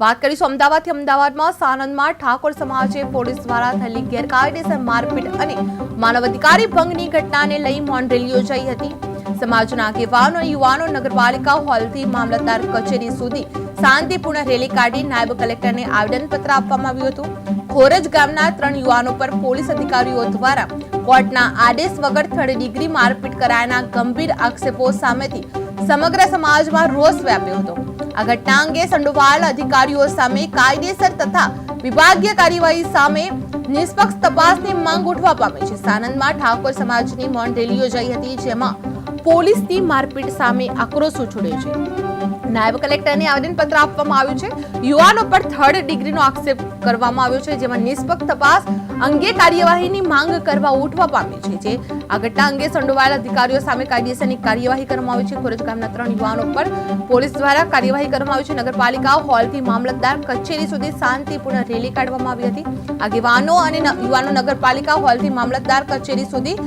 વાત કરીશું અમદાવાદથી. અમદાવાદમાં સાણંદમાં ઠાકોર સમાજે પોલીસ દ્વારા થયેલી ગેરકાયદેસર મારપીટ અને માનવ અધિકારી ભંગની ઘટનાને લઈ મૌન રેલી યોજાઈ હતી. સમાજના આગેવાનો યુવાનો નગરપાલિકા હોલથી મામલતદાર કચેરી સુધી શાંતિપૂર્ણ રેલી કાઢી નાયબ કલેક્ટરને આવેદનપત્ર આપવામાં આવ્યું હતું. ખોરજ ગામના ત્રણ યુવાનો પર પોલીસ અધિકારીઓ દ્વારા કોર્ટના આદેશ વગર થર્ડ ડિગ્રી મારપીટ કરાયાના ગંભીર આક્ષેપો સામેથી સમગ્ર સમાજમાં રોષ વ્યાપ્યો હતો. આ ઘટના અંગે સંડોવાયેલ અધિકારીઓ સામે કાયદેસર તથા વિભાગીય કાર્યવાહી સામે નિષ્પક્ષ તપાસની માંગ ઉઠવા પામી છે. સાનંદમાં ઠાકોર સમાજની મૌન રેલી યોજાઈ હતી, જેમાં પોલીસની મારપીટ સામે આક્રોશ ઉછળ્યો છે. નાયબ કલેક્ટરને આવેદનપત્ર આપવામાં આવ્યું છે. યુવાનો પર થર્ડ ડિગ્રીનો આક્ષેપ કરવામાં આવ્યો છે, જેમાં નિષ્પક્ષ તપાસ અંગે કાર્યવાહીની માંગ કરવા ઉઠવા પામી છે, જે આ ઘટના અંગે સંડોવાયેલા અધિકારીઓ સામે કાયદેસરની કાર્યવાહી કરવામાં આવી છે. ખોરજ ગામના ત્રણ યુવાનો પર પોલીસ દ્વારા કાર્યવાહી કરવામાં આવી છે. નગરપાલિકા હોલથી મામલતદાર કચેરી સુધી શાંતિપૂર્ણ રેલી કાઢવામાં આવી હતી. આગેવાનો અને યુવાનો નગરપાલિકા હોલથી મામલતદાર કચેરી સુધી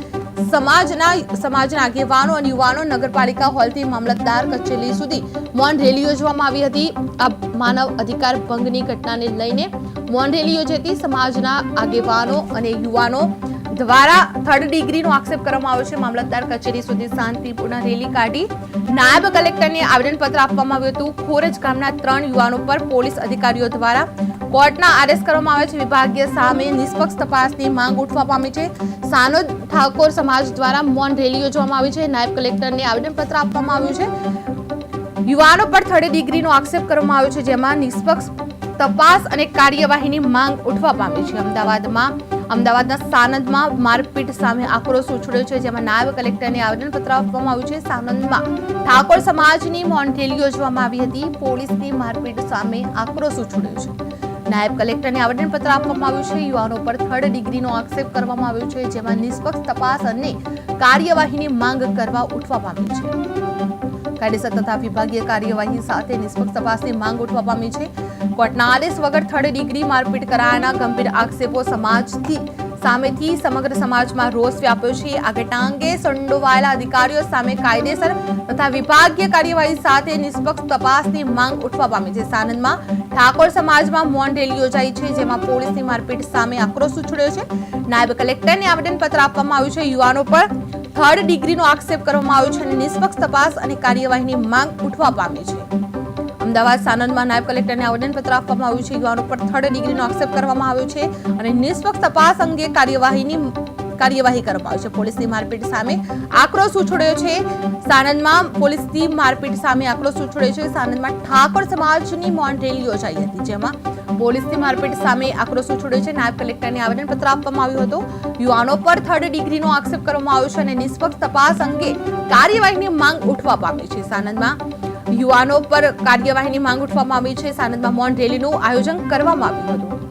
સમાજના સમાજના આગેવાનો અને યુવાનો નગરપાલિકા હોલથી મામલતદાર કચેરી સુધી મૌન રેલી યોજવામાં આવી હતી. આ માનવ અધિકાર ભંગની ઘટનાને લઈને મૌન રેલી યોજાઈ હતી. સમાજના આગેવાનો અને યુવાનો દ્વારા થર્ડ ડિગ્રીનો આક્ષેપ કરવામાં આવ્યો છે. મામલતદાર કચેરી સુધી શાંતિપૂર્ણ રેલી કાઢી નાયબ કલેક્ટરને આવેદનપત્ર આપવામાં આવ્યું હતું. ખોરજ ગામના ત્રણ યુવાનો પર પોલીસ અધિકારીઓ દ્વારા કોર્ટના આદેશ કરવામાં આવે છે. વિભાગીય સામે નિષ્પક્ષ તપાસની માંગ ઉઠવા પામી છે. સાનોદ ઠાકોર સમાજ દ્વારા મૌન રેલી યોજવામાં આવી છે. નાયબ કલેક્ટરને આવેદનપત્ર આપવામાં આવ્યું છે. યુવાનો પર થર્ડ ડિગ્રીનો આક્ષેપ કરવામાં આવ્યો છે, જેમાં નિષ્પક્ષ તપાસ અને કાર્યવાહીની માંગ ઉઠવા પામી છે. અમદાવાદમાં અમદાવાદના સાનંદમાં મારપીટ સામે આક્રોશ ઉછળ્યો છે, જેમાં નાયબ કલેક્ટરને આવેદનપત્ર આપવામાં આવ્યું છે. સાનંદમાં ઠાકોર સમાજની મૌન યોજવામાં આવી હતી. પોલીસની મારપીટ સામે આક્રોશ ઉછળ્યો છે. નાયબ કલેક્ટરને આવેદનપત્ર આપવામાં આવ્યું છે. યુવાનો પર થર્ડ ડિગ્રીનો આક્ષેપ કરવામાં આવ્યો છે, જેમાં નિષ્પક્ષ તપાસ અને કાર્યવાહીની માંગ કરવા ઉઠવા પામી છે. કાયદેસર તથા વિભાગીય કાર્યવાહી સાથે નિષ્પક્ષ તપાસની માંગ ઉઠવા પામી છે. કોર્ટના આદેશ વગર થર્ડ ડિગ્રી મારપીટ કરાયાના ગંભીર આક્ષેપો સમાજથી, સામેથી સમગ્ર સમાજમાં રોષ વ્યાપ્યો છે. આ ઘટના અંગે સંડોવાયેલા અધિકારીઓ સામે કાયદેસર તથા વિભાગીય કાર્યવાહી સાથે નિષ્પક્ષ તપાસની માંગ ઉઠવા પામી છે. સાણંદમાં ઠાકોર સમાજમાં મૌન રેલી યોજાઈ છે, જેમાં પોલીસની મારપીટ સામે આક્રોશ ઉછળ્યો છે. નાયબ કલેક્ટરને આવેદનપત્ર આપવામાં આવ્યું છે. યુવાનો પર થર્ડ ડિગ્રીનો આક્ષેપ કરવામાં આવ્યો છે અને નિષ્પક્ષ તપાસ અને કાર્યવાહીની માંગ ઉઠવા પામી છે. અમદાવાદ સાનંદમાં નાયબ કલેક્ટરને આવેદનપત્ર આપવામાં આવ્યું છે. યુવાનો પર થર્ડ ડિગ્રીનો આક્ષેપ કરવામાં આવ્યો છે અને નિષ્પક્ષ તપાસ અંગે કાર્યવાહીની કાર્યવાહી કરવામાં આવશે. પોલીસની મારપીટ સામે આક્રોશ ઉછળ્યો છે. સાણંદમાં પોલીસની મારપીટ સામે આક્રોશ ઉછળ્યો છે. સાણંદમાં ઠાકોર સમાજની મૌન રેલી યોજાઈ હતી, જેમાં પોલીસની મારપીટ સામે આક્રોશ ઉછળ્યો છે. નાયબ કલેક્ટરને આવેદનપત્ર આપવામાં આવ્યું હતું. યુવાનો પર થર્ડ ડિગ્રીનો આક્ષેપ કરવામાં આવ્યો છે અને નિષ્પક્ષ તપાસ અંગે કાર્યવાહીની માંગ ઉઠવા પામી છે. સાણંદમાં યુવાનો પર કાર્યવાહીની માંગ ઉઠવામાં આવી છે. સાણંદમાં મૌન રેલીનું આયોજન કરવામાં આવ્યું હતું.